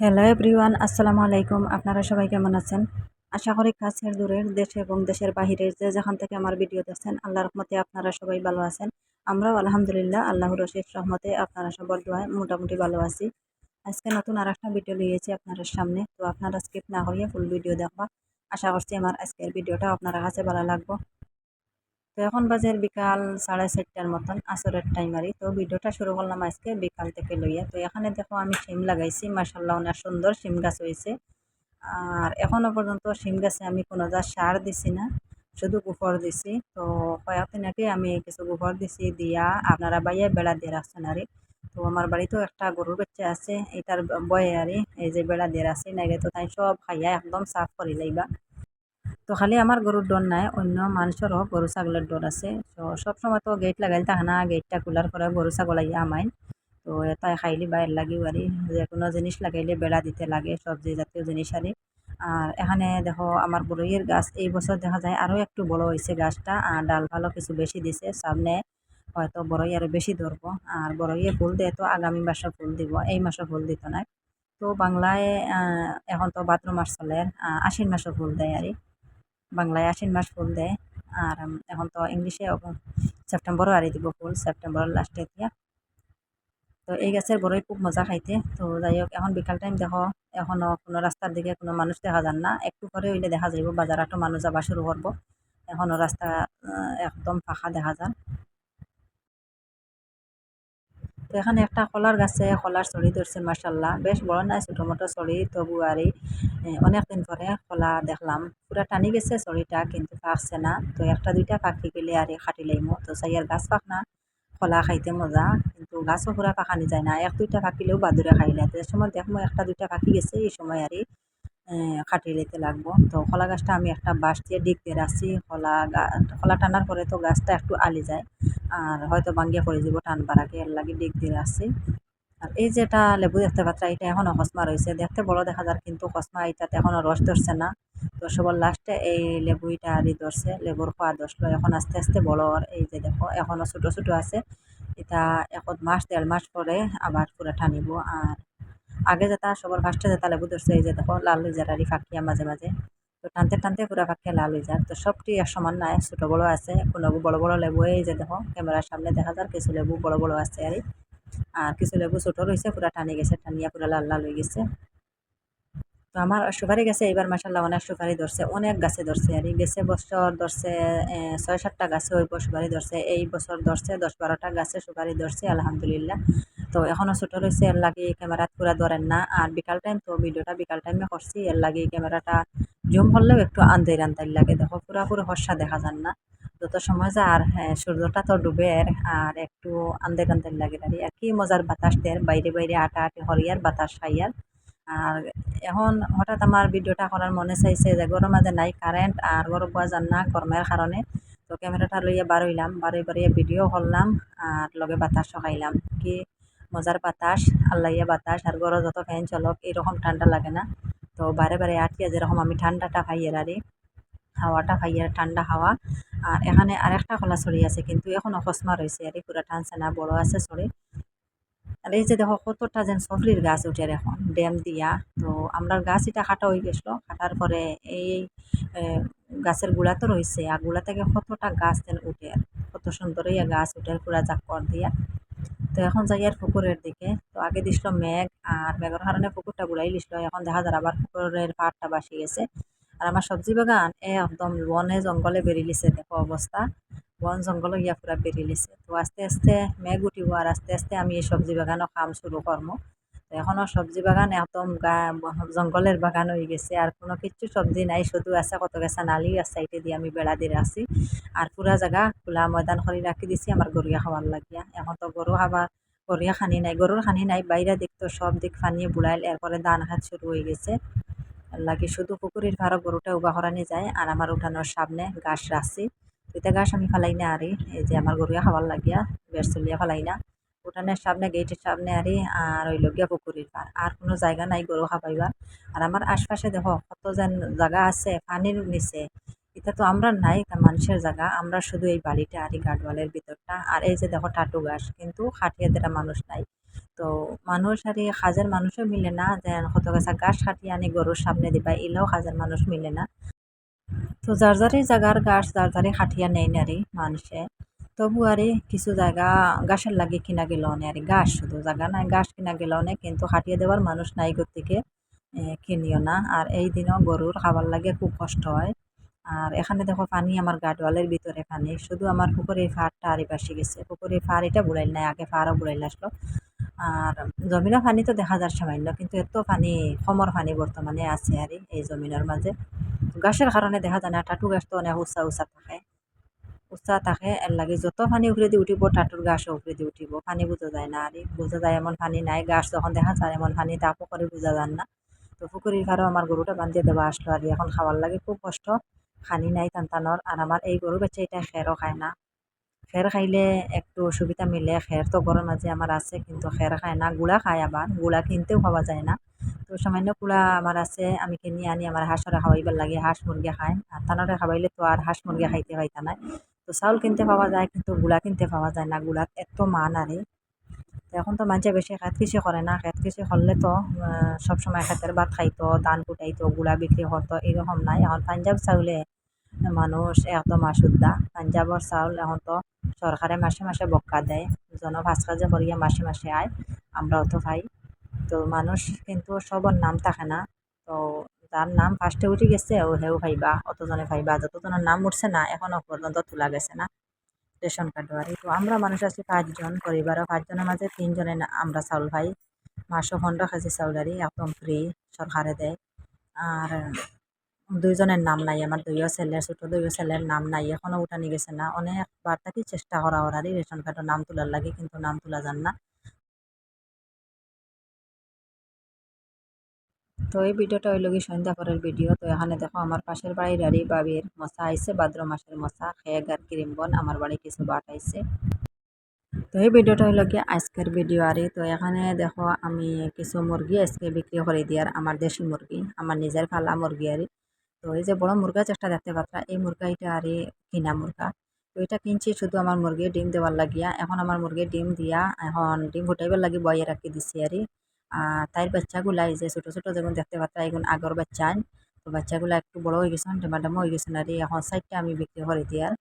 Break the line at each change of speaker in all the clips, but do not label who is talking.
Hello everyone আসসালামু আলাইকুম আপনারা সবাই কেমন আছেন? আশা করি কাছের দূরের দেশে এবং দেশের বাহিরের যে যেখান থেকে আমার ভিডিও দেখছেন আল্লাহ রহমতে আপনারা সবাই ভালো আছেন। আমরাও আলহামদুলিল্লাহ, আল্লাহর রশিদ রহমতে আপনারা সবার দোয়ায় মোটামুটি ভালো আছি। আজকে নতুন আর একটা ভিডিও লিয়েছি আপনাদের সামনে, তো আপনারা স্কিপ না করিয়ে ফুল ভিডিও দেখবা। আশা করছি আমার আজকের ভিডিওটা আপনারা কাছে ভালো লাগবো। তো এখন বাজে বিকাল সাড়ে চারটার মতন, আসরের টাইম আরই। তো ভিডিওটা শুরু করলাম আজকে বিকাল থেকে লইয়া। তো এখানে দেখো আমি শিম লাগাইছি মার্শাল্লাহ অনেক সুন্দর শিম গাছ হয়েছে আর এখনও পর্যন্ত শিম গাছে আমি কোনো যা সার দিছি না, শুধু গোবর দিছি। তো কয়েকদিন আগে আমি কিছু গোবর দিছি দিয়া আপনারা বাইয়া বেড়া দিয়ে রাখছেন আরে তো আমার বাড়িতেও একটা গরুর বাচ্চা আছে, এটার বয়ে আরে এই যে বেড়া দিয়ে রাখছি, নাইলে তো তাই সব খাইয়া একদম সাফ করি লাইবা। তো খালি আমার গরুর ডর নাই, অন্য মানুষেরও গরু ছাগলের ডর আছে। তো সবসময় তো গেট লাগাইলে থাকে না গেটটা খোলার পরে গরু ছাগল আইয়া আমাইন তো এটাই খাইলি বাইর লাগিও আরি যে কোনো জিনিস লাগাইলে বেড়া দিতে লাগে সবজি জাতীয় জিনিস আরি আর এখানে দেখো আমার বড়ইয়ের গাছ, এই বছর দেখা যায় আরও একটু বড় হয়েছে গাছটা আর ডাল ভালো কিছু বেশি দিছে সামনে হয়তো বড়ই আরও বেশি ধরবো আর বড়ইয়ে ফুল দেয়, তো আগামী মাসে ফুল দিব, এই মাসে ফুল দিত না তো বাংলায় এখন তো ভাদ্র মাস চলে আশ্বিন মাসে ফুল দেয় আরই বাংলায় আশ্বিন মাস ফুল দেয়। আর এখন তো ইংলিশে সেপ্টেম্বরও আড়ি দিব ফুল, সেপ্টেম্বর লাস্টে দিয়া। তো এই গাছের বড়ই খুব মজা খাইতে। তো যাই হোক, এখন বিকাল টাইম দেখো এখনও কোনো রাস্তার দিকে কোনো মানুষ দেখা যান না। একটু করে হইলে দেখা যাইব বাজারাটো মানুষ যাবা শুরু করব। এখনও রাস্তা একদম ফাঁকা দেখা যান। তো এখানে একটা কলার গাছে কলার চড়ি ধরছে মার্শাল্লাহ বেশ বড় নাই ছোটো মোটো চড়ি, তবু আর অনেক দিন পরে কলা দেখলাম। পুরা টানি গেছে চড়িটা, কিন্তু পাকছে না। তো একটা দুইটা পাখি গেলে আর খাটি লাইমো। তো চাইয়ার গাছ পাক না, কলা খাইতে মজা, কিন্তু গাছও পুরা পাকানি যায় না। এক দুইটা পাকিলেও বাদুরে খাইলে তো সময় দেখব একটা দুইটা পাখি গেছে, এই সময় আর খাটিয়ে লইতে লাগবো। তো কলা গাছটা আমি একটা বাঁশ দিয়ে দিয়ে রাখছি। কলা কলা টানার পরে তো গাছটা একটু আলি যায়। আর হয়তো বাঙ্গিয়া পড়ে যাব টানবার আগে। এর লাগে ডিগ দিয়ে রাখছি। আর এই যেটা লেবু দেখতে পাত্রা এটা এখনও হসমা রয়েছে। দেখতে বড় দেখা যার, কিন্তু হসমা এটাতে এখনও রস ধরছে না। তো সবার লাস্টে এই লেবু এটা আরি ধরছে। লেবুর খোয়া ধরছিল এখন আস্তে আস্তে বড় আর এই যে দেখো এখনও ছোটো ছোটো আছে। এটা এক মাস, দেড় মাস পরে আবার পুরা টানিব। আর আগে যেটা সবার ফার্স্টে যেটা লেবু ধরছে, এই যে দেখো, লাল হয়ে যার আর ফাঁকিয়া মাঝে মাঝে। তো টানতে টানতে পুরা ফাঁকিয়া লাল হয়ে যায় তো সবটি এক সমান নাই, ছোটো বড়ো আছে, কোনো বড় বড় লেবু, এই যে দেখো, ক্যামেরার সামনে দেখা যায় কিছু লেবু বড় বড় আছে আর আর কিছু লেবু ছোটো রয়েছে, পুরা টানি গেছে, টানিয়া পুরা লাল লাল হয়ে গেছে। তো আমার সুপারি গাছে এবার মাসাল্লাহ অনেক সুপারি ধরছে, অনেক গাছে ধরছে আর গেছে বছর ধরছে ছয় সাতটা গাছে ওই সুপারি ধরছে, এই বছর ধরছে, দশ বারোটা গাছে সুপারি ধরছে, আলহামদুলিল্লাহ। তো এখনও ছোটো রয়েছে, এর লাগে ক্যামেরাত পুরা ধরেন না। আর বিকাল টাইম তো ভিডিওটা বিকাল টাইমে করছি, এর লাগে ক্যামেরাটা জুম হলেও একটু আন্দাই আন্দাই লাগে। দেখো, পুরা পুরো হর্ষা দেখা যান না। যত সময় যায়, আর হ্যাঁ সূর্যটা তো ডুবে, আর একটু আন্দাই আন্দাই লাগে আর কি মজার বাতাস দেয় বাইরে বাইরে আটা আটে হরিয়ার বাতাস খাইয়ার আর। এখন হঠাৎ আমার ভিডিওটা করার মনে চাইছে যে গরম মাঝে নাই কারেন্ট আর গরম পাওয়া যান না গরমের কারণে। তো ক্যামেরাটা লইয়া বারইলাম, বারই বারিয়ে ভিডিও করলাম, আর লগে বাতাস খাইলাম। কি মজার বাতাস, আল্লাইয়া বাতাস আর গরম যত ফ্যান চলক এরকম ঠান্ডা লাগে না। তো বারে বারে আটকিয়া যেরকম আমি ঠান্ডাটা খাইয়ের আরে হাওয়াটা খাইয়ার ঠান্ডা হাওয়া আর এখানে আরেকটা খোলা ছড়ি আছে, কিন্তু এখন অকস্মা রয়েছে আর পুরা টানছে না বড় আছে ছড়ি আর এই যে দেখো কতটা যেন সফরির গাছ উঠে এখন ড্যাম দিয়া। তো আমরা গাছ এটা কাটা হয়ে গেছিল কাটার পরে এই গাছের গুড়া তো রয়েছে আর গুড়া থেকে কতটা গাছ যেন উঠে কত সুন্দর এই গাছ উঠে পুরা জাকর দিয়া। তো এখন যাই আর পুকুরের দিকে। তো আগে দিছিল মেঘ আর মেঘের কারণে পুকুরটা বুড়াই লিছিল এখন দেখা যায় আবার পুকুরের পাহাড়টা বাসি গেছে। আর আমার সবজি বাগান এ একদম বনে জঙ্গলে বেরিয়েছে দেখো অবস্থা। বন জঙ্গল ইয়া পুরা লিছে। তো আস্তে আস্তে মেঘ উঠিব আর আস্তে আস্তে আমি এই সবজি বাগানও কাম শুরু করব এখনও সবজি বাগান একদম গা, জঙ্গলের বাগান হয়ে গেছে। আর কোনো কিছু সবজি নাই, শুধু আছে কত গেছে নালি আছে দিয়ে আমি বেড়া দিয়ে রাখছি আর পুরা জায়গা খোলা ময়দান করে রাখি দিছি আমার গরুয়া খাবার লাগিয়া। এখন তো গরু খাবার গরুয়া খানি নাই গরুর খানি নাই বাইরে দিক তো সব দিক ফানিয়ে বুড়াইল এরপরে দান হাত শুরু হয়ে গেছে। লাগে শুধু পুকুরের ভাড়া গরুটা উবা করানি যায়, আর আমার উঠানোর সামনে গাছ রাখছি দুইটা গাছ আমি ফালাই না আরে এই যে আমার গরুয়া খাবার লাগিয়া বের চলিয়া ফালাই না উঠানের সামনে গেটের সামনে আরে, আর ওই লগিয়া পুকুরের পার। আর কোনো জায়গা নাই গরু খাবাইবার আর আমার আশপাশে দেখো, কত যেন জায়গা আছে, পানির নিচে। এটা তো আমরা নাই তা মানুষের জায়গা আমরা শুধু এই বাড়িটা আর এই গার্ডওয়ালের ভিতরটা। আর এই যে দেখো, টাটু গাছ, কিন্তু খাটিয়াদের মানুষ নাই। তো মানুষ আর এই কাজের মানুষও মিলে না। যে কত গেছা গাছ কাটিয়ে আনি, গরুর সামনে দিবা, এলেও কাজের মানুষ মিলে না। তো যার যারই জায়গার গাছ, যার যারই খাটিয়া নেই নারি মানুষে। তবু আরে কিছু জায়গা গাছের লাগে কিনা গেল আর গাছ শুধু জায়গা নাই, গাছ কিনা গেল অনেক, কিন্তু খাটিয়ে দেওয়ার মানুষ নাই থেকে কিনিও না। আর এই দিনও গরুর খাবার লাগে খুব কষ্ট হয়। আর এখানে দেখো পানি আমার গাডওয়ালের ভিতরে পানি, শুধু আমার পুকুরের ফাড়টা আরে বাসি গেছে। পুকুরের ফাড় এটা বুড়াইল নাই, আগে ফাড়ও বুড়াইল আসলো। আর জমিনের পানি তো দেখা যার সামান্য, কিন্তু এত পানি সমর পানি বর্তমানে আছে আর এই জমিনের মাঝে। গাছের কারণে দেখা যায় না, টাটু গাছ তো অনেক উঁচা উঁচা থাকে। উঁচা থাকে এর লাগে যত পানি উপরে দিয়ে উঠিব টাটুর গাছও উপরে দিয়ে উঠিব। পানি বোঝা যায় না আর বোঝা যায় এমন পানি নাই, গাছ যখন দেখা যায় এমন পানি, তা পুকুরে বোঝা যান না। তো পুকুরের ঘাড়ও আমার গরুটা বান্ধিয়ে দেওয়া আসলো আর এখন খাওয়ার লাগে খুব কষ্ট, খানি নাই টানটানোর আর আমার এই গরু বাচ্চা এটা খেরও খায় না। খের খাইলে একটু অসুবিধা মিলে খের তো ঘরের মাঝে আমার আছে, কিন্তু খের খায় না, গুড়া খায় আবার গুড়া কিনতেও পাওয়া যায় না। তো সামান্য কুড়া আমার আছে, আমি কিনে আনি আমার হাঁসরে খাওয়াইবার লাগে হাঁস মুরগি খায় আর তানরে খাওয়াইলে তো আর হাঁস মুরগি খাইতে পাইতা নাই। তো চাউল কিনতে পাওয়া যায়, কিন্তু গুড়া কিনতে পাওয়া যায় না। গুড়াত এত মান আরে এখন তো মানুষে বেশি খেত কৃষি করে না। খেত কৃষি করলে তো সবসময় খেতের ভাত খাইতো, ধান কুটাইতো, গুড়া বিক্রি করতো এরকম নাই। এখন পাঞ্জাব চাউলে মানুষ একদম আসুদ্দা পাঞ্জাবর চাউল এখন তো সরকারে মাসে মাসে বক্কা দেয়। জন ভাজ কাজে করিয়া মাসে মাসে আয়। আমরাও তো খাই তো মানুষ কিন্তু সবর নাম থাকে না। তো যার নাম ফার্স্টে উঠে গেছে, ও হেউ ভাইবা, অতজনে ভাইবা, যতজনের নাম উঠছে না এখনও পর্যন্ত তোলা গেছে না রেশন কার্ড আর তো আমরা মানুষ আছি পাঁচজন, পরিবারও পাঁচজনের মাঝে, তিনজনে আমরা চাউল ভাই মাসও পনেরো কেজি চাউল আরি একদম ফ্রি সরকারে দেয়। আর দুইজনের নাম নাই, আমার দুইও ছেলের, ছোটো দুইও ছেলের নাম নাই এখনও উঠানি গেছে না। অনেকবার থাকি চেষ্টা করা ওরারই রেশন কার্ডের নাম তোলার লাগে, কিন্তু নাম তোলা যান না। তো এই ভিডিওটা হইল কি সন্ধ্যা পরের ভিডিও। তো এখানে দেখো আমার পাশের বাড়ির আরি বাবির মশা আইছে, ভাদ্র মাসের মশা খেয়ে আর ক্রিম বন, আমার বাড়ি কিছু বাট আইছে। তো এই ভিডিওটা হইল কি আজকের ভিডিও আরে তো এখানে দেখো আমি কিছু মুরগি আজকে বিক্রি করে দিয়ার আমার দেশি মুরগি, আমার নিজের ফালা মুরগি আরে তো এই যে বড় মুরগা চেষ্টা দেখতে পাত্রা এই মুরগা এটা আরে কিনা মুরগা? তো এটা কিনছি শুধু আমার মুরগি ডিম দেওয়ার লাগিয়া। এখন আমার মুরগি ডিম দিয়া, এখন ডিম ফুটাইবার লাগি বয়ে রাখি দিছি আরে তাইর বাচ্চাগুলা এই যে ছোটো ছোটো যেমন দেখতে পাত্রা এখন আগর বাচ্চা। তো বাচ্চাগুলা একটু বড় হয়ে গেছেন ডেমাডামো হয়ে গেছেন আর এখন সাইডটা আমি বিক্রি করে দিয়ার।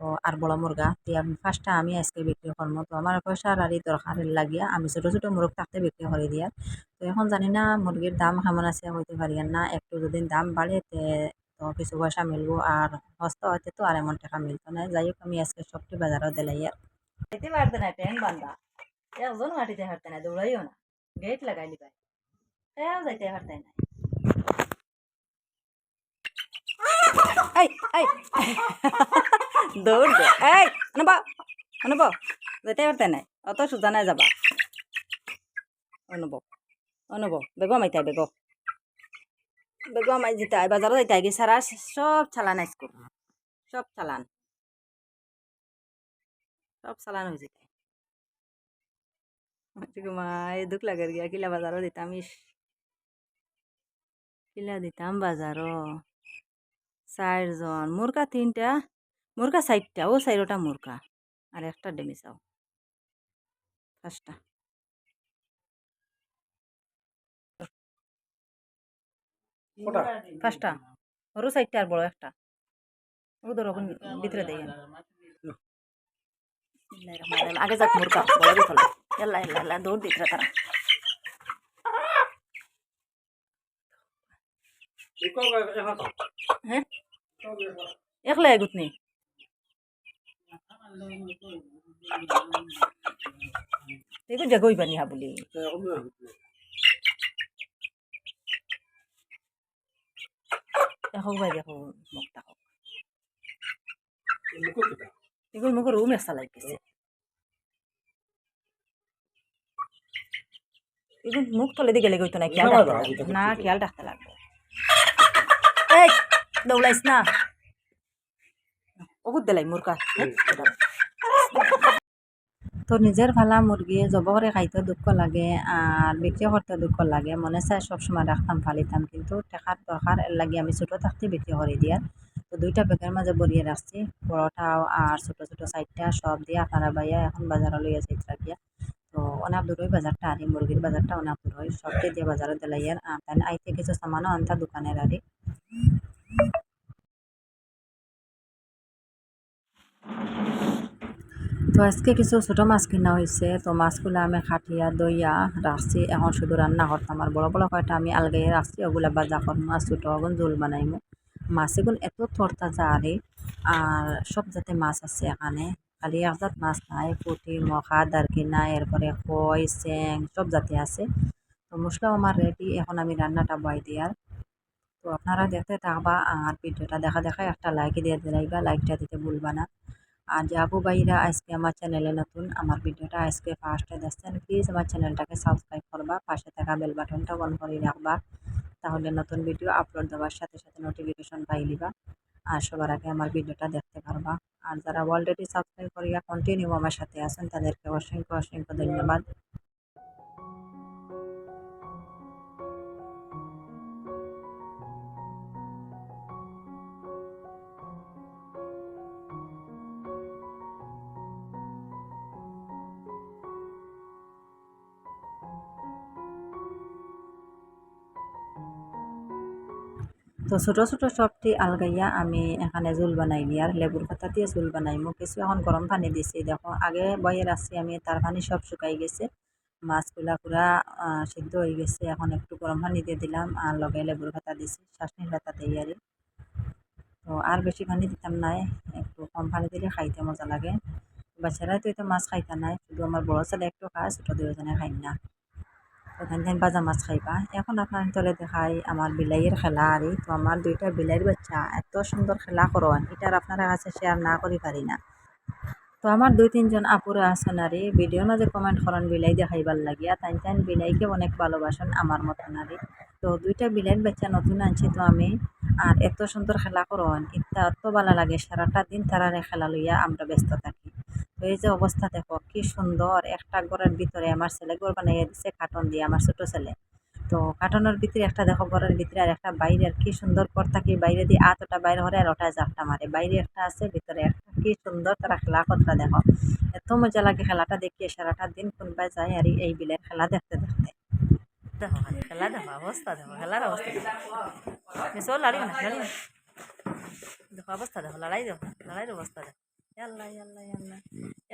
তো আর বড় মুরগা দিয়ে আমি, ফার্স্টটা আমি আজকে বিক্রি করব তো আমার পয়সার আর দরকার লাগিয়া আমি ছোটো ছোটো মুরগ থাকতে বিক্রি করে দিয়ার। তো এখন জানি না মুরগির দাম কেমন আছে, হইতে পারি না। একটু যদি দাম বাড়ে, তে তো কিছু পয়সা মিলবো। আর সস্তা হইতে তো আর এমন টাকা মিলতো না। যাই হোক, আমি আজকে সবটি বাজারও দিলাই আর যেতে পারতে না ট্রেন বান্ধা। একজন হাঁটিতে হাঁটতে না দৌড়াইও না। গেট লাগাই দিবাই এও যাইতে পারতে না এই এই দৌড় দে এই আনব আনব যেতে পারতে নাই অত সোজা নাই যাবা অনুব অনুব বেগ মাইতাই বেগ বেগ মাই জিতাই বাজারও যাইতাই কি সারা সব চালান স্কুল সব চালান সব চালান হয়ে যেতাই মাই দুঃখ লাগে গিয়া কিলা বাজারও দিতাম ইস কিলা দিতাম বাজারও চারজন মুরগা তিনটা মুরগা চারটা ও চারোটা মুরগা আর একটা ডেমি চাও পাঁচটা পাঁচটা ওরও চারটা আর বড় একটা ও ধরো ভিতরে দেয় আগে যাক মুরগা বড় এল্লা দৌড় দিতে তারা হ্যাঁ একলা এগুত নেই দেখো জাগই পানি হা বলি দেখো ভাই দেখো মুখ দেখো এগুলো মুখের রুম এসা লাগতেছে এগুলো মুখ তলে দিকে লেগে হইতো না খেয়াল রাখতে না খেয়াল রাখতে লাগবে। এই! দৌড়াইস না। বহুত দিলাই মুরগা। তো নিজের ভালা মুরগি জব করে খাইতে দুঃখ লাগে আর বিক্রি করতে দুঃখ লাগে মনে চায় সবসময় রাখতাম ফালিতাম কিন্তু টাকার দরকার এর লাগে আমি ছোটো থাকতে বিক্রি করে দিয়ার তো দুইটা প্যাকের মাঝে বরিয়ে রাখছি বড়টাও আর ছোটো ছোটো সাইডটা সব দিয়ে আপনারা বাইয়া এখন বাজারে লইয়া যাইতে রাখিয়া তো অনেক দূর বাজারটা আরি মুরগির বাজারটা অনেক দূর হয় সবকে দিয়ে বাজারে দিলাইয়ার তাই আইতে কিছু সামানও আনতা দোকানের আরি তো আজকে কিছু ছোটো মাছ কিনা হয়েছে তো মাছগুলো আমি খাটিয়া দইয়া রাখছি। এখন শুধু রান্না করতাম। আর বড় বড় কয়টা আমি আলগাইয়ে রাখছি, ওগুলা বাজা করব আর ছোটো ওগুন জোল বানাইমু। মাছ এগুলো এত তরতাজা আরে, আর সব জাতে মাছ আছে এখানে। খালি জাত মাছ নাই, পুঁটি, মখা দারকিনা এরপরে কই চেং সব জাতি আছে। তো মশলাও আমার রেডি এখন আমি রান্নাটা বয় দিয়ার তো আপনারা দেখতে থাকবা আর ভিডিওটা দেখা দেখা একটা লাইক দিয়ে দিলাইবা লাইকটা দিতে ভুলবা না। আর যে আপু ভাইরা আজকে আমার চ্যানেলে নতুন, আমার ভিডিওটা আজকে ফার্স্টে দেখছেন প্লিজ আমার চ্যানেলটাকে সাবস্ক্রাইব করবা, পাশে থাকা বেল বাটনটা অন করে রাখবা। তাহলে নতুন ভিডিও আপলোড দেওয়ার সাথে সাথে নোটিফিকেশন পাই লিবা আর সবার আগে আমার ভিডিওটা দেখতে পারবা। আর যারা অলরেডি সাবস্ক্রাইব করিয়া কন্টিনিউ আমার সাথে আছেন, তাদেরকে অসংখ্য অসংখ্য ধন্যবাদ। তো ছোটো ছোটো সবটি আলগাইয়া আমি এখানে জোল বানাই আর লেবুর পাতা দিয়ে জোল বানাইমু। কিছু এখন গরম পানি দিছি, দেখো। আগে বয়ে রাখছি আমি, তার পানি সব শুকাই গেছে। মাছগুলা পুরা সিদ্ধ হয়ে গেছে। এখন একটু গরম পানি দিয়ে দিলাম আর লগে লেবুর পাতা দিছি, শাসনির পাতা দিই আর তো আর বেশি পানি দিতাম নাই, একটু কম পানি দিলে খাইতে মজা লাগে। বাচ্চারা তো এটা মাছ খাইতা নাই, শুধু আমার বড় ছেলে একটু খায়, ছোটো দুজনে খাই না। ওখান থেকে মাছ খাইবা। এখন আপনার তলে দেখাই আমার বিলাইয়ের খেলা। আরে, তো আমার দুইটা বিলাইয়ের বাচ্চা, এত সুন্দর খেলা করন, এটার আপনারা কাছে শেয়ার না করি পারি না। তো আমার দুই তিনজন আপুরা আছেন, আরে, ভিডিওর মাঝে কমেন্ট করেন, বিলাই দেখাইবার লাগিয়া। তাই তাই বিলাইকে অনেক ভালোবাসেন আমার মতন, আরে। তো দুইটা বিলাইয়ের বাচ্চা নতুন আনছি তো আমি, আর এত সুন্দর খেলা করন ইত্যা এত ভালো লাগে, সারাটা দিন তারারে খেলা লইয়া আমরা ব্যস্ত থাকি। এই যে অবস্থা দেখো, কি সুন্দর। একটা ঘরের ভিতরে আমার ছেলে ঘর বানাইয়া দিছে কার্টন দিয়ে আমার ছোট ছেলে। তো কার্টনের ভিতরে একটা দেখো, ঘরের ভিতরে আর একটা বাইরে আর কি সুন্দর কর থাকি বাইরে দিয়ে আত ওটা বাইরে হরে আর ওটা জাপটা মারে। বাইরে একটা আছে, ভিতরে একটা কি সুন্দর তারা খেলা কথা দেখো। এত মজা লাগে খেলাটা দেখিয়ে সারাটা দিন কোনবাই যায় আর এই বিলের খেলা দেখতে দেখতে। দেখো খেলা দেখো, অবস্থা দেখো, খেলার অবস্থা দেখো। লাড়ি না লাড়ি দেখো অবস্থা দেখো, লড়াই দেখো, লড়াইয়ের অবস্থা দেখো। ইয়াল্লা ইয়াল্লা ইয়াল্লা।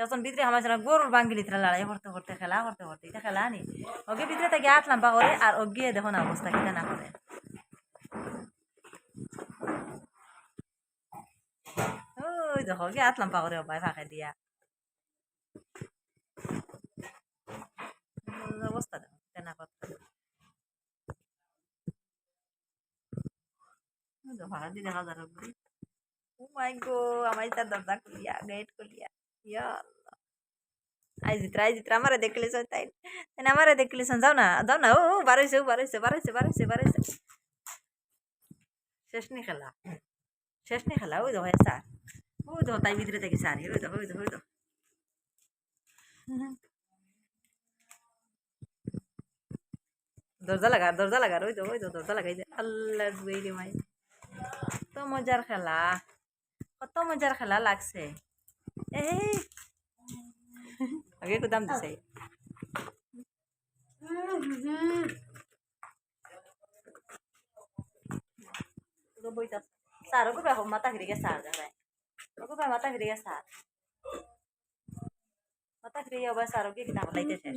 এখন ভিতরে আমার সারা গরুর বাঙ্গিলি তারা লড়াই করতে করতে খেলা করতে করতে এটা খেলা নি। ওকে ভিতরে তাকে হাত লাম্বা করে আর ওগিয়ে দেখো না অবস্থা কিনা না করে। ওই দেখো ওকে হাত লাম্বা করে ভাই ফাঁকে দিয়া। অবস্থা দেখো কেনা কথা। দেখা যাবে ও মাই গো, আমার দরজা খুলিয়া, গেট খুলিয়া। ইয়া আল্লাহ আই জিত্রা আই জিত্রা আমারে দেখলে সব তাই তাই আমারে দেখলে যাও না যাও না ও বারোইছে ও বারোইছে বারোইছে বারোইছে বারোইছে শেষ নি খেলা শেষ নি খেলা ওই দেখো স্যার ওই দেখো তাই ভিতরে থেকে স্যার ওই দেখো ওই দেখো ওই দেখো দরজা লাগা দরজা লাগা ওই দেখো ওই দেখো দরজা লাগাই আল্লাহ দুই রে মাই কত মজার খেলা কত মজার খেলা লাগছে আগে কুদাম দিছে। স্যার ওকে দেখো মাথা ফিরে গেছে দেখায় ওকে ভাই মাথা ফিরে গেছে স্যার মাথা ফিরে যাব স্যার ওকে কিনা লাইতেছে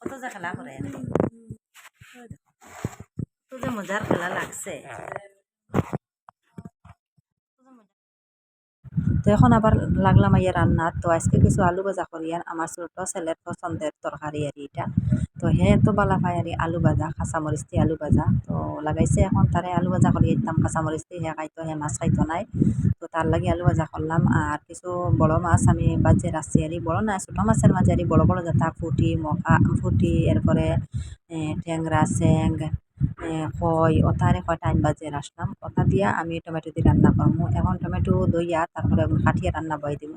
কত যে খেলা করে যে মজার খেলা লাগছে। তো এখন আবার লাগলাম ইয়ে রান্নার। তো আজকে কিছু আলু ভাজা করি আর আমার ছোট ছেলের পছন্দের তরকারি আর এটা তো হে এত বালা পাই আর আলু ভাজা কাঁচামরিচ দিয়ে আলু ভাজা। তো লাগাইছে এখন তারে আলু ভাজা করি দিতাম কাঁচামরিচ দিয়ে হে খাইতো, হে মাছ খাইতো নাই। তো তার লাগে আলু ভাজা করলাম আর কিছু বড় মাছ আমি বাজে রাখছি আর বড় না, ছোট মাছের মাঝে আর বড় বড় জাতা ফুটি, মকা, ফুটি, এরপরে ট্যাংরা চেং কই ওথায় কয়টা টাইম বাজে আসলাম ওথা দিয়া আমি টমেটো দিয়ে রান্না করব এখন টমেটো দইয়া, তারপরে কাটিয়া রান্না বয়ে দিব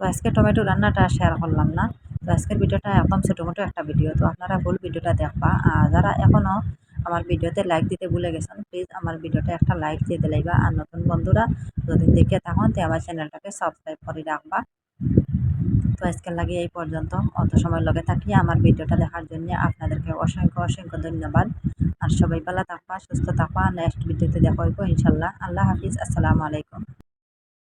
তো আজকে টমেটো রান্নাটা শেয়ার করলাম না। তো আজকের ভিডিওটা একদম ছোটো মোটো একটা ভিডিও। তো আপনারা ফুল ভিডিওটা দেখবা। আর যারা এখনও আমার ভিডিওতে লাইক দিতে ভুলে গেছেন প্লিজ আমার ভিডিওটা একটা লাইক দিয়ে দিলাইবা আর নতুন বন্ধুরা যদি দেখে থাকুন, তো আমার চ্যানেলটাকে সাবস্ক্রাইব করে রাখবা। তো আজকের লাগে এই পর্যন্ত। অত সময় লগে থাকি। আমার ভিডিওটা দেখার জন্য আপনাদেরকে অসংখ্য অসংখ্য ধন্যবাদ। আর সবাই ভালো থাকবা, সুস্থ থাকবা। নেক্সট ভিডিওতে দেখা হইব ইনশাল্লাহ আল্লাহ হাফিজ। আসসালামু আলাইকুম।